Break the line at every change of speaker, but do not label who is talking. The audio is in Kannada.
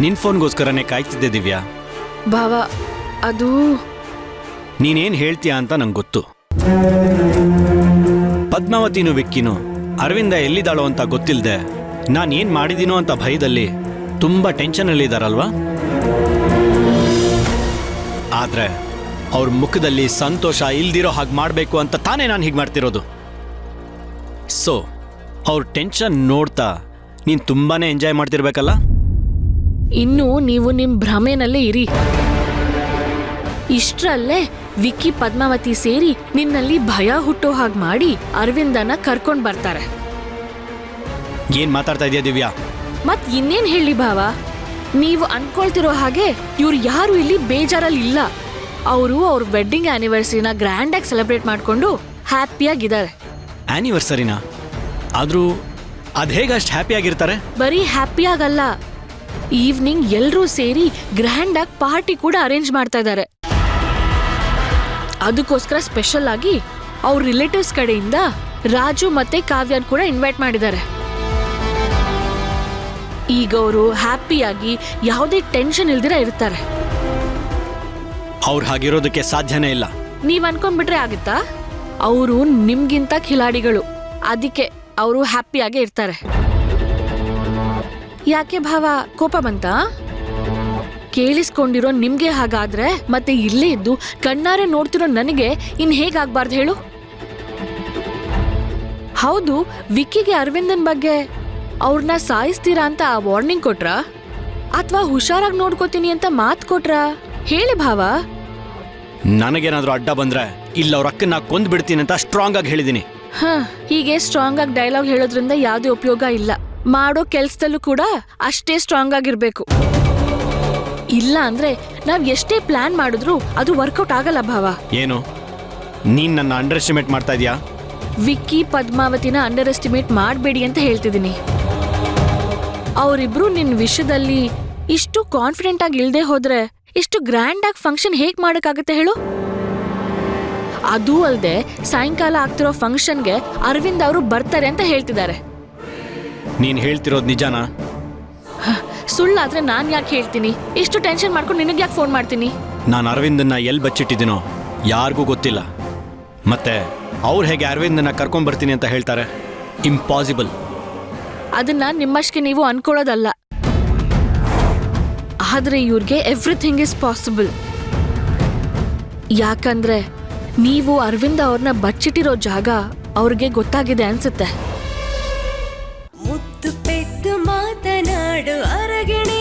ನಿನ್ ಫೋನ್ಗೋಸ್ಕರನೇ ಕಾಯ್ತಿದ್ದೆ ದಿವ್ಯಾ.
ಭಾವ ಅದು
ನೀನೇನ್ ಹೇಳ್ತೀಯ ಅಂತ ನಂಗೆ ಗೊತ್ತು. ಪದ್ಮಾವತಿನೂ ವಿಕ್ಕಿನೂ ಅರವಿಂದ ಎಲ್ಲಿದ್ದಾಳೋ ಅಂತ ಗೊತ್ತಿಲ್ಲದೆ ನಾನು ಏನು ಮಾಡಿದೀನೋ ಅಂತ ಭಯದಲ್ಲಿ ತುಂಬಾ ಟೆನ್ಷನ್ ಇದ್ದಾರಲ್ವಾ ಆದ್ರೆ ಅವ್ರ ಮುಖದಲ್ಲಿ ಸಂತೋಷ ಇಲ್ದಿರೋ ಹಾಗೆ ಮಾಡಬೇಕು ಅಂತ ತಾನೇ ನಾನು ಹೀಗೆ ಮಾಡ್ತಿರೋದು. ಸೊ ಅವ್ರ ಟೆನ್ಷನ್ ನೋಡ್ತಾ ನೀನು ತುಂಬಾ ಎಂಜಾಯ್ ಮಾಡ್ತಿರ್ಬೇಕಲ್ಲ?
ಇನ್ನು ನೀವು ನಿಮ್ ಭ್ರಮೆನಲ್ಲೇ ಇರಿ. ಇಷ್ಟ್ರಲ್ಲೇ ವಿಕ್ಕಿ ಪದ್ಮಾವತಿ ಸೇರಿ ನಿನ್ನಲ್ಲಿ ಭಯ ಹುಟ್ಟೋ ಹಾಗೆ ಮಾಡಿ ಅರವಿಂದನ ಕರ್ಕೊಂಡ್ ಬರ್ತಾರೆ.
ಏನ್ ಮಾತಾಡ್ತಾ ಇದೆಯಾ ದಿವ್ಯಾ?
ಮತ್ ಇನ್ನೇನ್ ಹೇಳಿ ಭಾವ? ನೀವು ಅನ್ಕೊಳ್ತಿರೋ ಹಾಗೆ ಇವ್ರು ಯಾರು ಇಲ್ಲಿ ಬೇಜಾರಲ್ಲಿ ಇಲ್ಲ. ಅವರು ಅವ್ರ ವೆಡ್ಡಿಂಗ್ ಆನಿವರ್ಸರಿನ ಗ್ರ್ಯಾಂಡ್ ಆಗಿ ಸೆಲೆಬ್ರೇಟ್ ಮಾಡ್ಕೊಂಡು ಹ್ಯಾಪಿಯಾಗಿದ್ದಾರೆ
ಆ್ಯನಿವರ್ಸರಿನಾ ಆದರೂ ಅದು ಹೇಗೆ ಅಷ್ಟು ಹ್ಯಾಪಿಯಾಗಿರ್ತಾರೆ
ಬರೀ ಹ್ಯಾಪಿಯಾಗಲ್ಲ ಈವ್ನಿಂಗ್ ಎಲ್ರೂ ಸೇರಿ ಗ್ರ್ಯಾಂಡ್ ಆಗಿ ಪಾರ್ಟಿ ಕೂಡ ಅರೇಂಜ್ ಮಾಡ್ತಾ ಇದ್ದಾರೆ ಅದಕ್ಕೋಸ್ಕರ ಸ್ಪೆಷಲ್ ಆಗಿ ಅವ್ರ ರಿಲೇಟಿವ್ಸ್ ಕಡೆಯಿಂದ ರಾಜು ಮತ್ತೆ ಕಾವ್ಯನ್ ಕೂಡ ಇನ್ವೈಟ್ ಮಾಡಿದ್ದಾರೆ. ಈಗ ಅವರು ಹ್ಯಾಪಿಯಾಗಿ ಯಾವುದೇ ಟೆನ್ಷನ್ ಇಲ್ದಿರ ಇರ್ತಾರೆ.
ಅವ್ರು ಹಾಗಿರೋದಕ್ಕೆ ಸಾಧ್ಯನೇ ಇಲ್ಲ.
ನೀವ್ ಅನ್ಕೊಂಡ್ಬಿಟ್ರೆ ಆಗುತ್ತಾ? ಅವರು ನಿಮ್ಗಿಂತ ಖಿಲಾಡಿಗಳು. ಅದಕ್ಕೆ ಅವರು ಹ್ಯಾಪಿಯಾಗೇ ಇರ್ತಾರೆ. ಯಾಕೆ ಭಾವ ಕೋಪ ಬಂತ? ಕೇಳಿಸ್ಕೊಂಡಿರೋ ನಿಮ್ಗೆ ಹಾಗಾದ್ರೆ ಮತ್ತೆ ಇಲ್ಲೇ ಇದ್ದು ಕಣ್ಣಾರೆ ನೋಡ್ತಿರೋ ನನಗೆ ಇನ್ ಹೇಗಾಗ್ಬಾರ್ದು ಹೇಳು? ಹೌದು ವಿಕ್ಕಿಗೆ ಅರವಿಂದನ್ ಬಗ್ಗೆ ಅವ್ರನ್ನ ಸಾಯಿಸ್ತೀರಾ ಅಂತ ವಾರ್ನಿಂಗ್ ಕೊಟ್ರ? ಅಥವಾ ಹುಷಾರಾಗಿ ನೋಡ್ಕೋತೀನಿ ಅಂತ ಮಾತ್ ಕೊಟ್ರ? ಹೇಳಿ ಭಾವ.
ನನಗೇನಾದ್ರೂ ಅಡ್ಡ ಬಂದ್ರೆ ಇಲ್ಲ ಅವ್ರ ಅಕ್ಕನ್ನ ಕೊಂದ್ ಬಿಡ್ತೀನಿ ಅಂತ ಸ್ಟ್ರಾಂಗ್ ಆಗಿ ಹೇಳಿದೀನಿ.
ಹ ಹೀಗೆ ಸ್ಟ್ರಾಂಗ್ ಆಗಿ ಡೈಲಾಗ್ ಹೇಳೋದ್ರಿಂದ ಯಾವುದೇ ಉಪಯೋಗ ಇಲ್ಲ. ಮಾಡೋ ಕೆಲ್ಸದಲ್ಲೂ ಕೂಡ ಅಷ್ಟೇ ಸ್ಟ್ರಾಂಗ್ ಆಗಿರ್ಬೇಕು. ಇಲ್ಲ ಅಂದ್ರೆ ನಾವ್ ಎಷ್ಟೇ ಪ್ಲಾನ್ ಮಾಡಿದ್ರು ಅದು ವರ್ಕೌಟ್ ಆಗಲ್ಲ ಭಾವ.
ಏನು? ನೀನ್ ನನ್ನ ಅಂಡರ್ ಎಸ್ಟಿಮೇಟ್ ಮಾಡ್ತಾ ಇದೀಯಾ?
ವಿಕ್ಕಿ ಪದ್ಮಾವತಿನ ಅಂಡರ್ ಎಸ್ಟಿಮೇಟ್ ಮಾಡಬೇಡಿ ಅಂತ ಹೇಳ್ತಿದ್ದೀನಿ. ಅವರಿಬ್ರು ನಿನ್ ವಿಷಯದಲ್ಲಿ ಇಷ್ಟು ಕಾನ್ಫಿಡೆಂಟ್ ಆಗಿ ಇಲ್ದೆ ಹೋದ್ರೆ ಇಷ್ಟು ಗ್ರ್ಯಾಂಡ್ ಆಗಿ ಫಂಕ್ಷನ್ ಹೇಗ್ ಮಾಡಕ್ಕಾಗತ್ತೆ ಹೇಳು? ಅದೂ ಅಲ್ಲದೆ ಸಾಯಂಕಾಲ ಆಗ್ತಿರೋ ಫಂಕ್ಷನ್ಗೆ ಅರವಿಂದ್ ಅವರು ಬರ್ತಾರೆ ಅಂತ ಹೇಳ್ತಿದ್ದಾರೆ.
ನೀನ್ ಹೇಳ್ತಿರೋದು ನಿಜಾನಾ?
ಸುಳ್ಳಾದ್ರೆ ನಾನು ಯಾಕೆ ಹೇಳ್ತೀನಿ? ಇಷ್ಟು ಟೆನ್ಷನ್ ಮಾಡ್ಕೊಂಡು ನಿನಗೆ ಯಾಕೆ ಫೋನ್ ಮಾಡ್ತೀನಿ?
ನಾನು ಅರವಿಂದನ್ನ ಎಲ್ಲಿ ಬಚ್ಚಿಟ್ಟಿದ್ದೀನೋ ಯಾರಿಗೂ ಗೊತ್ತಿಲ್ಲ. ಮತ್ತೆ ಅವ್ರು ಹೇಗೆ ಅರವಿಂದನ್ನ ಕರ್ಕೊಂಡ್ ಬರ್ತೀನಿ ಅಂತ ಹೇಳ್ತಾರೆ? ಇಂಪಾಸಿಬಲ್
ಅದನ್ನ ನಿಮ್ಮಷ್ಟಕ್ಕೆ ನೀವು ಅನ್ಕೊಳ್ಳೋದಲ್ಲ. ಆದ್ರೆ ಇವ್ರಿಗೆ ಎವ್ರಿಥಿಂಗ್ ಇಸ್ ಪಾಸಿಬಲ್ ಯಾಕಂದ್ರೆ ನೀವು ಅರವಿಂದ ಅವ್ರನ್ನ ಬಚ್ಚಿಟ್ಟಿರೋ ಜಾಗ ಅವ್ರಿಗೆ ಗೊತ್ತಾಗಿದೆ ಅನ್ಸುತ್ತೆ.
ഒത്തുപെട്ടു മാതനാട് അറകണി